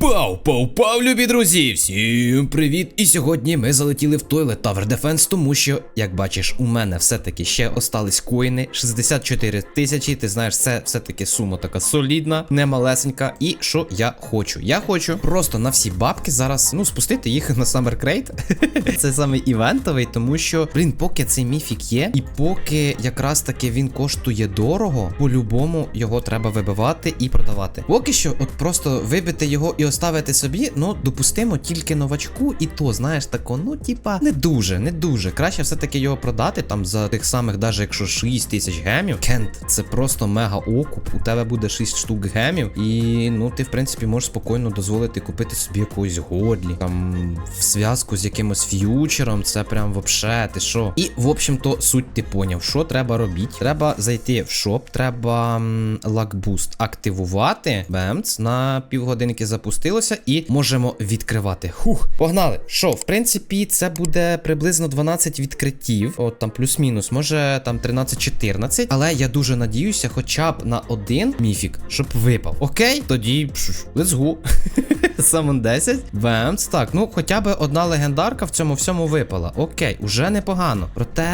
Boom. Пау, пау, пау, любі друзі! Всім привіт! І сьогодні ми залетіли в Toilet Tower Defense, тому що, як бачиш, у мене все-таки ще остались коїни. 64 тисячі. Ти знаєш, це все-таки сума така солідна, не малесенька. І що я хочу? Я хочу просто на всі бабки зараз ну спустити їх на Summer Crate. Це саме івентовий, тому що, блін, поки цей міфік є, і поки якраз таки він коштує дорого, по-любому його треба вибивати і продавати. Поки що, от просто вибити його і оставити собі, ну допустимо тільки новачку, і то, знаєш, тако, ну типа, не дуже, не дуже. Краще все-таки його продати там за тих самих, даже якщо 6 тисяч гемів. Кент, це просто мега окуп. У тебе буде 6 штук гемів, і ну ти, в принципі, можеш спокійно дозволити купити собі якусь годлі, там в зв'язку з якимось ф'ючером. Це прям вообще, ти що? І в общем-то, суть ти поняв, що треба робити. Треба зайти в шоп, треба лакбуст активувати. Бемц на півгодинки запустилося, і можемо відкривати. Хух, погнали. Що, в принципі, це буде приблизно 12 відкриттів. От там плюс-мінус, може там 13-14. Але я дуже надіюся, хоча б на один міфік, щоб випав. Окей, тоді let's go. Самон 10. Бемц. Так, ну хоча б одна легендарка в цьому всьому випала. Окей, уже непогано. Проте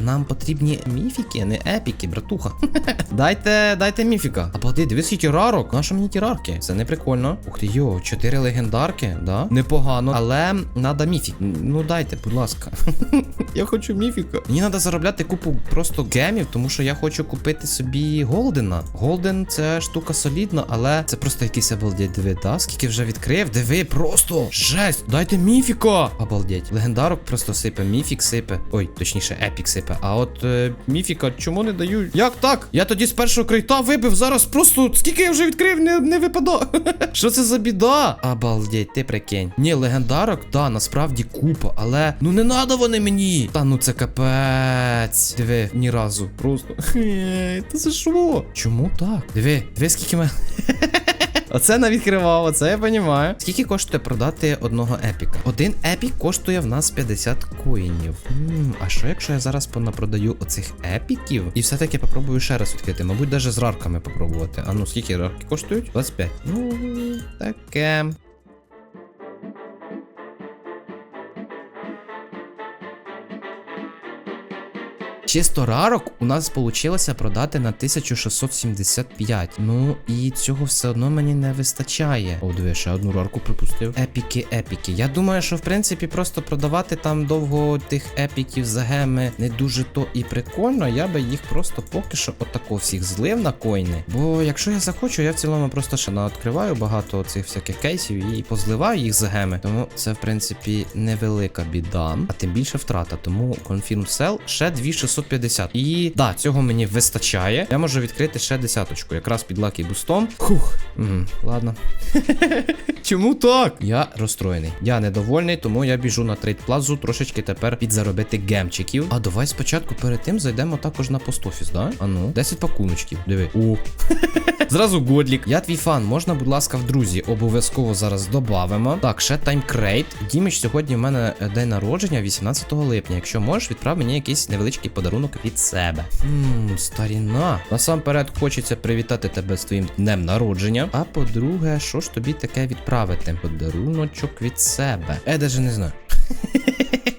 нам потрібні міфіки, не епіки, братуха. дайте, дайте міфіка. А поди, дивись, скільки рарок. Наша мені ті рарки? Це не прикольно. Ух ти, йо, 4 легендарки, да? Непогано. Але надо міфік. Ну дайте, будь ласка. я хочу міфіка. Мені треба заробляти купу просто гемів, тому що я хочу купити собі Голдена. Голден це штука солідна, але це просто якийсь обалдеть. Диви, да? Скільки вже відкрив? Диви, просто жесть. Дайте міфіка. Обалдеть. Легендарок просто сипе, міфік сипе. Ой, точніше, епік сипе. А от е, міфіка чому не дають? Як так? Я тоді з першого крейта вибив, зараз просто скільки я вже відкрив, не, не випадає. Що це за біда? Обалдеть, ти прикинь. Ні, легендарок, да, насправді купа, але ну не надо вони мені. Та ну це капець. Диви, ні разу. Просто. Та це що? Чому так? Диви, диви, скільки мене. Оце навідкривав, оце я понімаю. Скільки коштує продати одного епіка? Один епік коштує в нас 50 коїнів. А що якщо я зараз понапродаю оцих епіків? І все-таки попробую ще раз відкрити. Мабуть, навіть з рарками попробувати. А ну скільки рарки коштують? 25. Ну, таке. Чисто рарок у нас вийшло продати на 1675. Ну і цього все одно мені не вистачає. О, диви, ще одну рарку пропустив. Епіки, епіки. Я думаю, що в принципі просто продавати там довго тих епіків за геми не дуже то і прикольно. Я би їх просто поки що отако всіх злив на коїни. Бо якщо я захочу, я в цілому просто ще відкриваю багато цих всяких кейсів і позливаю їх за геми. Тому це, в принципі, невелика біда, а тим більше втрата. Тому Confirm Sell ще 2650. І да, цього мені вистачає. Я можу відкрити ще десяточку, якраз під лакі бустом. Хух. Угу, ладно. Чому так? Я розстроєний. Я недовольний, тому я біжу на трейд плазу трошечки тепер підзаробити гемчиків. А давай спочатку перед тим зайдемо також на постофіс, да? А ну, 10 пакуночків. Диви. О. Зразу годлік. Я твій фан, можна, будь ласка, в друзі, обов'язково зараз добавимо. Так, ще таймкрейт. Діміч, сьогодні в мене день народження, 18 липня. Якщо можеш, відправ мені якийсь невеличкий подарунок від себе. Ммм, старіна. Насамперед хочеться привітати тебе з твоїм днем народження. А по-друге, що ж тобі таке відправити? Подаруночок від себе. Я даже не знаю.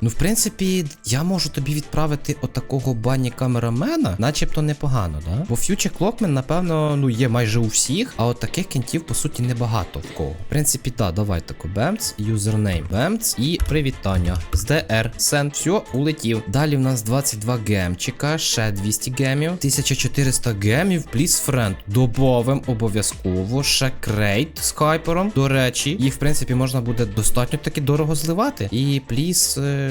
Ну, в принципі, я можу тобі відправити отакого бані камерамена, начебто непогано, да? Бо ф'ючер клокмен, напевно, ну є майже у всіх, а от таких кінтів, по суті, небагато в кого. В принципі, так, давай тако бемц, юзернейм, бемц і привітання. З DR, сенд, все, улетів. Далі в нас 22 гемчика, ще 200 гемів, 1400 гемів, пліс френд. Добавим обов'язково ще крейт з хайпером. До речі, їх, в принципі, можна буде достатньо таки дорого зливати. І пліс. Е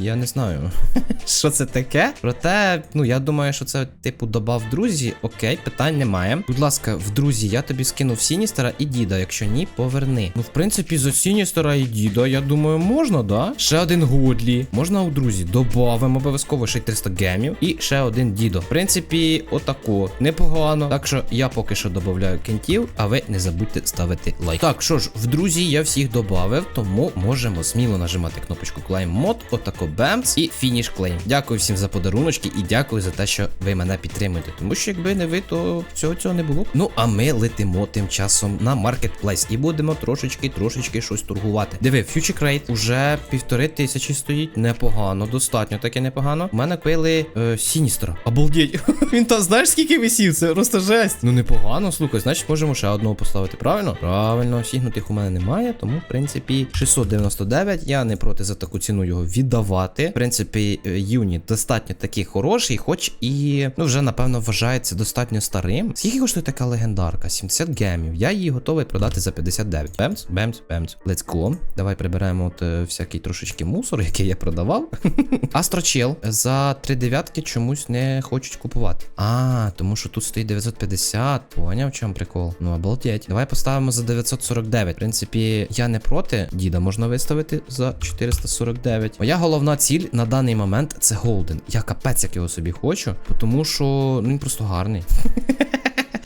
я не знаю, що це таке. Проте, ну я думаю, що це типу добав друзі. Окей, питань немає. Будь ласка, в друзі, я тобі скинув Сіністера і діда. Якщо ні, поверни. Ну, в принципі, за Сіністера і діда, я думаю, можна, да? Ще один Годлі. Можна у друзі. Добавимо обов'язково ще й 300 гемів. І ще один дідо. В принципі, отако. Непогано. Так що я поки що додаю кентів, а ви не забудьте ставити лайк. Так, що ж, в друзі, я всіх додав, тому можемо сміло нажимати кнопочку клайм мод, отако бемс і фініш клейм. Дякую всім за подаруночки і дякую за те, що ви мене підтримуєте. Тому що якби не ви, то всього цього не було. Ну а ми летимо тим часом на маркетплейс і будемо трошечки, трошечки щось торгувати. Диви, Future Crate уже півтори тисячі стоїть. Непогано, достатньо таке непогано. У мене купили е, Сіністра. Обалдеть. Він там знаєш скільки висів? Це просто жесть. Ну непогано, слухай, значить можемо ще одного поставити. Правильно? Правильно, сігнутих у мене немає, тому в принципі 699. Я не проти за таку ціну його віддавати. В принципі, е, юніт достатньо такий хороший, хоч і ну вже напевно вважається достатньо старим. Скільки коштує така легендарка? 70 гемів. Я її готовий продати за 59. Бемс, бемс, бемс. Let's go. Давай приберемо от е, всякий трошечки мусор, який я продавав. Астрочел за 3 дев'ятки чомусь не хочуть купувати. А, тому що тут стоїть 950. Поняв, в чому прикол? Ну обалдеть. Давай поставимо за 949. В принципі, я не проти. Діда можна виставити за 449. Моя головна ціль на даний момент це Голден. Я капець як його собі хочу, тому що ну, він просто гарний.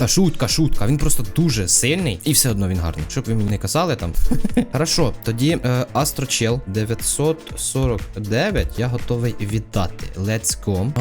Та шутка, шутка. Він просто дуже сильний і все одно він гарний. Щоб ви мені не казали там. Хорошо, тоді е, Астрочел 949 я готовий віддати. Let's go.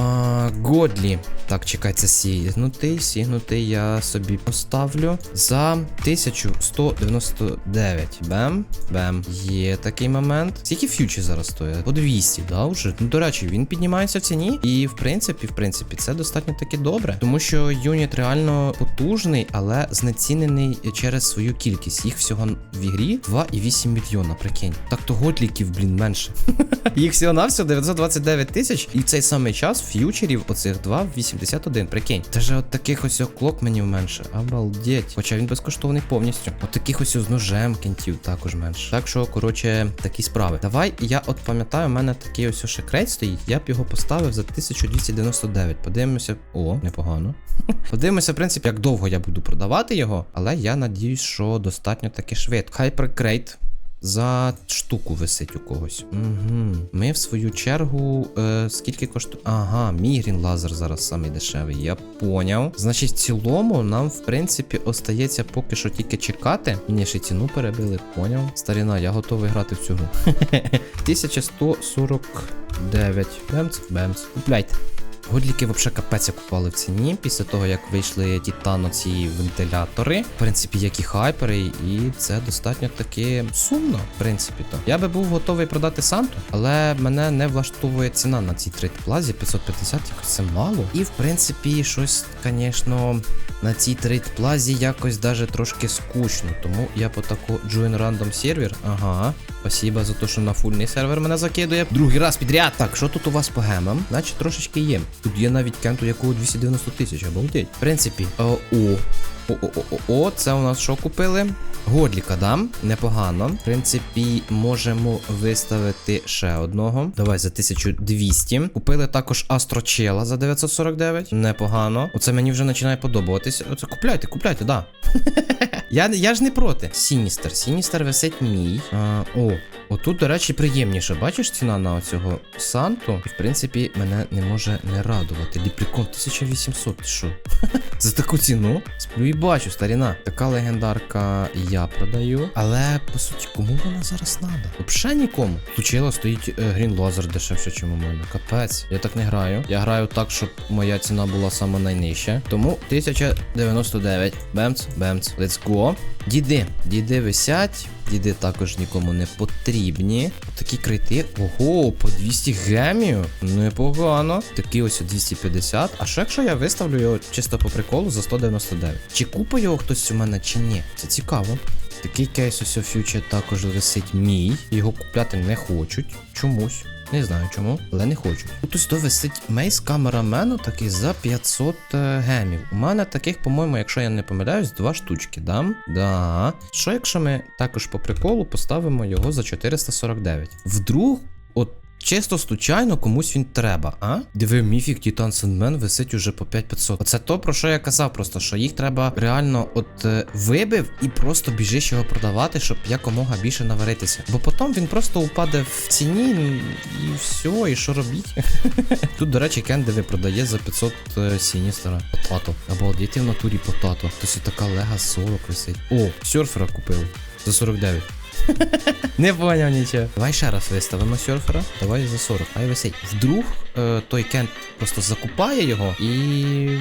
Годлі. Так, чекай, це сігнутий. Сігнутий я собі поставлю за 1199. Бем, бем. Є такий момент. Скільки фьючі зараз стоїть? По 200, да, вже? Ну, до речі, він піднімається в ціні. І в принципі, в принципі, це достатньо таки добре. Тому що юніт реально потужний, але знецінений через свою кількість. Їх всього в ігрі 2,8 мільйона, прикинь. Так то готліків, блін, менше. Їх всього навсього 929 тисяч. І в цей самий час ф'ючерів оцих 2 в 81, прикинь. Та же от таких ось клокменів менше. Обалдеть. Хоча він безкоштовний повністю. От таких ось з ножем кінтів також менше. Так що, коротше, такі справи. Давай, я от пам'ятаю, у мене такий ось шекрейт стоїть. Я б його поставив за 1299. Подивимося. О, непогано. Подивимося, в принципі, як довго я буду продавати його, але я надіюсь, що достатньо таки швидко. Hypercrate за штуку висить у когось. Угу. Ми в свою чергу. Е, скільки коштує? Ага, мій грін лазер зараз самий дешевий. Я поняв. Значить, в цілому нам, в принципі, остається поки що тільки чекати. Мені ще ціну перебили, поняв. Старіна, я готовий грати в цю гру. 1149. Бемц, бемц. Купляйте. Годліки взагалі капець купали в ціні після того, як вийшли титано ці вентилятори. В принципі, як і хайпери, і це достатньо таки сумно, в принципі. то Я би був готовий продати Санту, але мене не влаштовує ціна на цій трейд плазі 550, якось це мало. І в принципі, щось, звісно, на цій трейд плазі якось даже трошки скучно. Тому я по таку join random сервер. Ага. Спасибо за те, що на фульний сервер мене закидує. Другий раз підряд. Так, що тут у вас по гемам? Значить, трошечки є. Тут є навіть кент, у якого 290 тисяч, обалдеть. В принципі, о, о. О-о-о-о, це у нас що купили? Годліка дам, непогано. В принципі, можемо виставити ще одного. Давай за 1200. Купили також Астрочела за 949. Непогано. Оце мені вже починає подобатися. Оце купляйте, купляйте, да. я, я ж не проти. Сіністер. Сіністер висить мій. А, о, отут, до речі, приємніше. Бачиш ціна на оцього Санту? І в принципі, мене не може не радувати. Ліпрікон 1800. Ти що? За таку ціну? Сплю і бачу, старіна. Така легендарка я продаю. Але по суті, кому вона зараз надо? Взагалі нікому. Случило стоїть е, Green Laser дешевше, ніж у мене. Капець. Я так не граю. Я граю так, щоб моя ціна була найнижча. Тому 1099. Бемц, бемц. Let's go. Діди. Діди висять. Діди також нікому не потрібні. Такі крити. Ого, по 200 гемів. Непогано. Такий ось 250. А що якщо я виставлю його чисто по приколу за 199? Чи купить його хтось у мене, чи ні? Це цікаво. Такий кейс ось у фьючер також висить мій. Його купляти не хочуть. Чомусь. Не знаю чому, але не хочу. Тут ось то висить мейс камерамену такий за 500 е, гемів. У мене таких, по-моєму, якщо я не помиляюсь, два штучки дам. Да. Що якщо ми також по приколу поставимо його за 449? Вдруг, от. Чисто случайно комусь він треба, а? Диви, міфік Титан Сендмен висить уже по 5500. Оце то, про що я казав, просто що їх треба реально от е, вибив і просто біжиш його продавати, щоб якомога більше наваритися. Бо потім він просто упаде в ціні і все, і що робіть? Тут, до речі, Кендеві продає за 500 е, Сіністера. Потато. Або дійти в натурі потато. Тобто така лега 40 висить. О, серфера купили. За 49. Не поняв нічого. Давай ще раз виставимо серфера. Давай за 40. Хай висить. Вдруг е, той кент просто закупає його і.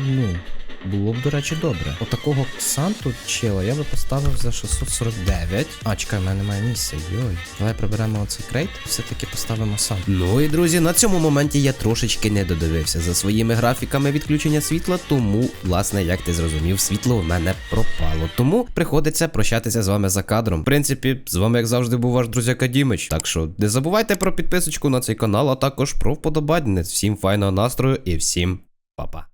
ну. Було б, до речі, добре. Отакого Санту чела я би поставив за 649. А, чекай, в мене немає місця. Йой. Давай приберемо оцей крейт, все-таки поставимо Санту. Ну і друзі, на цьому моменті я трошечки не додивився за своїми графіками відключення світла, тому, власне, як ти зрозумів, світло в мене пропало. Тому приходиться прощатися з вами за кадром. В принципі, з вами, як завжди, був ваш друзяка Дімич. Так що не забувайте про підписочку на цей канал, а також про вподобання. Всім файного настрою і всім па-па.